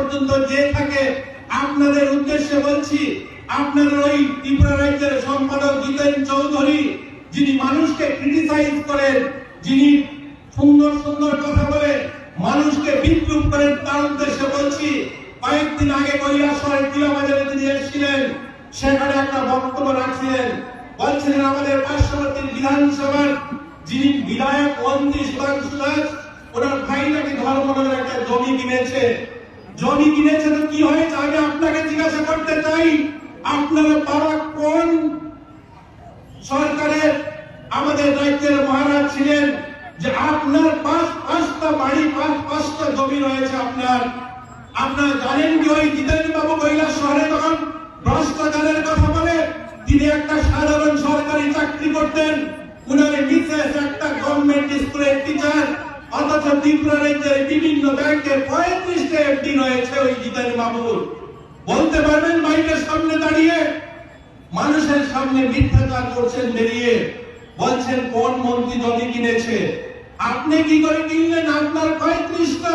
পর্যন্ত যে থাকে, আপনাদের উদ্দেশ্যে বলছি আপনাদের ওই ত্রিপুরা রাজ্যের সম্পাদক জিতেন চৌধুরী, যিনি মানুষকে ক্রিটিসাইজ করেন, যিনি সুন্দর সুন্দর কথা বলে মানুষকে বিদ্রুপ করেন, তার উদ্দেশ্যে বলছি, কয়েকদিন আগে কৈলাসরের তিনি এসেছিলেন, সেখানে একটা বক্তব্য রাখছিলেন। বলছিলেন, আমাদের পার্শ্ববর্তী বিধানসভার যিনি বিধায়ক মন্ত্রী সুধাংশু দাস ওনার ভাই নাকি ধর্মনগর একটা জমি কিনেছে। জমি কিনেছে তো কি হয়েছে আমি আপনাকে জিজ্ঞাসা করতে চাই, আপনারা পাড়া কোন সরকারের আমাদের রাজ্যের মহারাজ ছিলেন যে আপনার পাঁচ, পাঁচটা বাড়ি, পাঁচ, পাঁচটা জমি রয়েছে আপনার? আপনারা জানেন কি ওই জিতেন বাবু কৈলাস শহরে তখন ভ্রষ্টাচারের কথা বলে, তিনি একটা সাধারণ সরকারি চাকরি করতেন। উনার মিসেস একটা গভর্নমেন্ট স্কুলের টিচার অথচ ত্রিপুরা রাজ্যের বিভিন্ন ব্যাংকে পঁয়ত্রিশটা এফডি রয়েছে ওই জিতেন বাবুর। বলতে পারবেন মাইকের সামনে দাঁড়িয়ে মানুষের সামনে মিথ্যাচার করছেন বেরিয়ে। বলছেন, কোন মন্ত্রী জমি কিনেছে? আপনি কি করে কিনলেন? আপনার পঁয়ত্রিশটা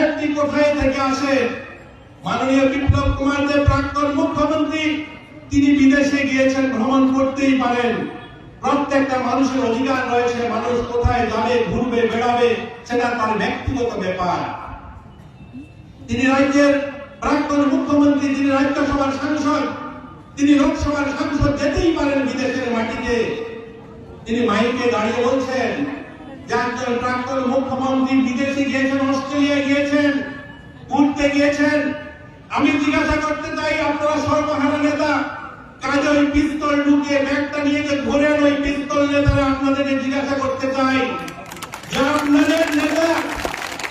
একটি কোথায় থেকে আসে? মাননীয় বিপ্লব কুমার দেব প্রাক্তন মুখ্যমন্ত্রী, তিনি বিদেশে গিয়েছেন, ভ্রমণ করতেই পারেন। প্রত্যেকটা মানুষের অধিকার রয়েছে, মানুষ কোথায় যাবে, ঘুরবে, বেড়াবে, সেটা তার ব্যক্তিগত ব্যাপার। তিনি রাজ্যের প্রাক্তন মুখ্যমন্ত্রী, তিনি রাজ্যসভার সাংসদ, তিনি লোকসভার সাংসদ যেতেই পারেন বিদেশের মাটিতে। তিনি মাইকে দাঁড়িয়ে বলছেন যে একজন প্রাক্তন মুখ্যমন্ত্রী বিদেশে গিয়েছেন অস্ট্রেলিয়া গিয়েছেন, ঘুরতে গিয়েছেন। আমি জিজ্ঞাসা করতে চাই, আপনারা সর্বহারা নেতা কাজে ওই পিস্তল ঢুকিয়ে ব্যাগটা নিয়ে যে ঘোরেন ওই পিস্তল নেতারা আপনাদেরকে জিজ্ঞাসা করতে চাই। যে আপনাদের নেতা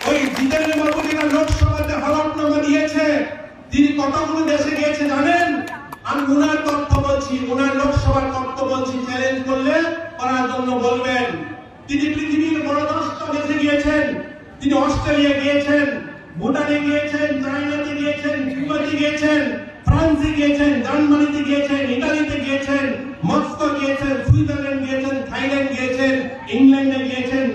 ওই জিতেন বাবু যেটা লোকসভাতে হলফনামা দিয়েছে, তিনি কতগুলো দেশে গিয়েছে জানেন? আমি উনার তথ্য বলছি উনার লোকসভার তথ্য বলছি চ্যালেঞ্জ করলে করার জন্য বলবেন। তিনি পৃথিবীর বড় দশটা দেশে গিয়েছেন, তিনি অস্ট্রেলিয়া গিয়েছেন, ভুটানে গিয়েছেন, চায়নাতে গিয়েছেন, কিউবাতে গিয়েছেন, ফ্রান্সে গিয়েছেন, জার্মানিতে গিয়েছেন ইংল্যান্ডে গিয়েছেন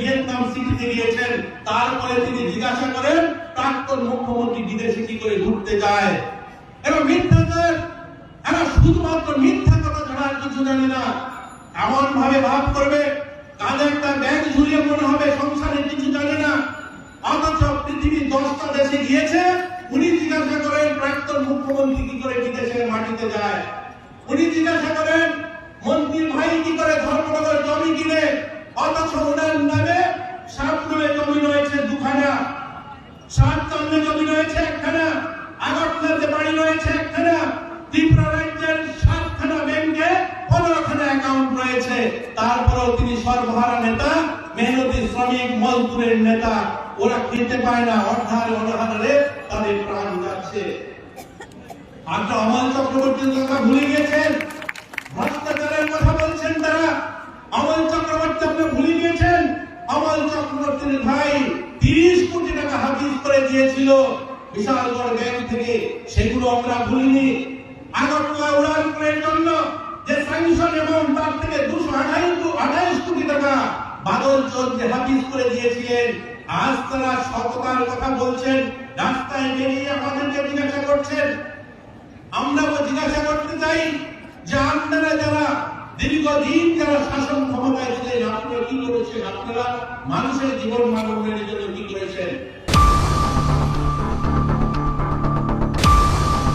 ভিয়েতনাম সিটিতে গিয়েছেন, তারপরে তিনি জিজ্ঞাসা করেন, প্রাক্তন মুখ্যমন্ত্রী বিদেশে কি করে ঘুরতে যায়? এরা মিথ্যাচার। এরা শুধুমাত্র মিথ্যা কথা ছাড়া আর কিছু জানে না। এমন ভাবে ভাব করবে কাঁধে একটা ব্যাগ ঝুলিয়ে মনে হবে, সংসারে কিছু জানে না। অথচ পৃথিবীর দশটা দেশে গিয়েছে, উনি জিজ্ঞাসা করেন, প্রাক্তন মুখ্যমন্ত্রী কি করে বিদেশের মাটিতে যায়? উনি জিজ্ঞাসা করেন মন্ত্রীর ভাই কি করে ধর্মনগর জমি কিনে? অথচ ওনার নামে সাতগুলো জমি রয়েছে দুখানা। সাত চন্দ্রে জমি রয়েছে একখানা। আগরতলাতে বাড়ি রয়েছে একখানা। ত্রিপুরা রাজ্যের সাতখানা ব্যাংকে পনেরোখানা অ্যাকাউন্ট রয়েছে। তারপরেও তিনি সর্বহারা নেতা, মেহনতি শ্রমিক, মজদুরের নেতা। ওরা খেতে পায় না অর্ধারে অনাহারে তাদের প্রাণ যাচ্ছে। আপনার অমল চক্রবর্তীর কথা ভুলে গিয়েছেন। অমল চক্রবর্তী আপনি ভুলে গিয়েছেন? অমল চক্রবর্তীর ভাই তিরিশ কোটি টাকা হাফিজ করে দিয়েছিল। বিশালগড় ব্যাংক থেকে। সেগুলো আমরা ভুলিনি। আগরতলা উড়ান করার জন্য যে স্যাংশন এবং তার থেকে দুশো আঠাইশ আঠাইশ কোটি টাকা বাদল চৌধুরী হাফিজ করে দিয়েছিলেন। আজ তারা সততার কথা বলছেন। রাস্তায় বেরিয়ে আমাদেরকে জিজ্ঞাসা করছেন। আমরা জিজ্ঞাসা করতে চাই যে আপনারা যারা দীর্ঘদিন যারা শাসন ক্ষমতায় ছিলেন আপনারা কি করেছেন আপনারা মানুষের জীবন মানবের জন্য কি করেছেন?